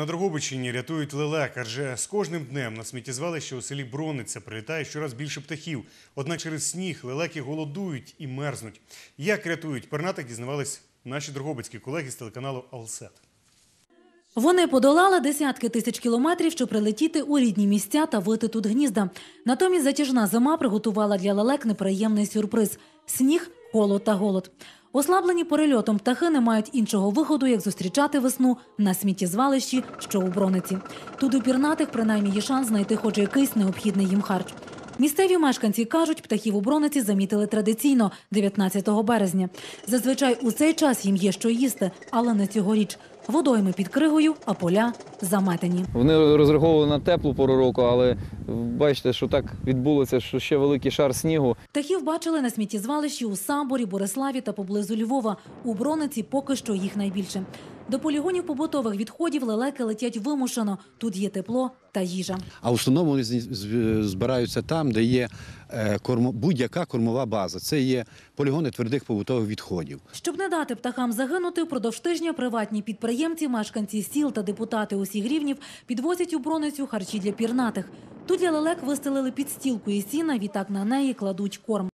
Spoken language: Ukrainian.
На Дрогобичині рятують лелек, адже з кожним днем на сміттєзвалище у селі Брониця прилітає щораз більше птахів. Однак через сніг лелеки голодують і мерзнуть. Як рятують пернатих, дізнавались наші дрогобицькі колеги з телеканалу Алсет. Вони подолали десятки тисяч кілометрів, щоб прилетіти у рідні місця та вити тут гнізда. Натомість затяжна зима приготувала для лелек неприємний сюрприз – сніг, холод та голод. Ослаблені перельотом птахи не мають іншого виходу, як зустрічати весну на сміттєзвалищі, що у Брониці. Тут у пірнатих принаймні є шанс знайти хоч якийсь необхідний їм харч. Місцеві мешканці кажуть, птахів у Брониці замітили традиційно 19 березня. Зазвичай у цей час їм є що їсти, але не цьогоріч. Водойми під кригою, а поля заметені. Вони розраховували на теплу пору року, але бачите, що так відбулося, що ще великий шар снігу. Птахів бачили на сміттєзвалищі у Самборі, Бориславі та поблизу Львова. У Брониці поки що їх найбільше. До полігонів побутових відходів лелеки летять вимушено. Тут є тепло та їжа. А в основному вони збираються там, де є е, будь-яка кормова база. Це є полігони твердих побутових відходів. Щоб не дати птахам загинути, впродовж тижня приватні підприємці, мешканці сіл та депутати усіх рівнів підвозять у Броницю харчі для пірнатих. Тут для лелек вистелили підстілку і сіна, відтак на неї кладуть корм.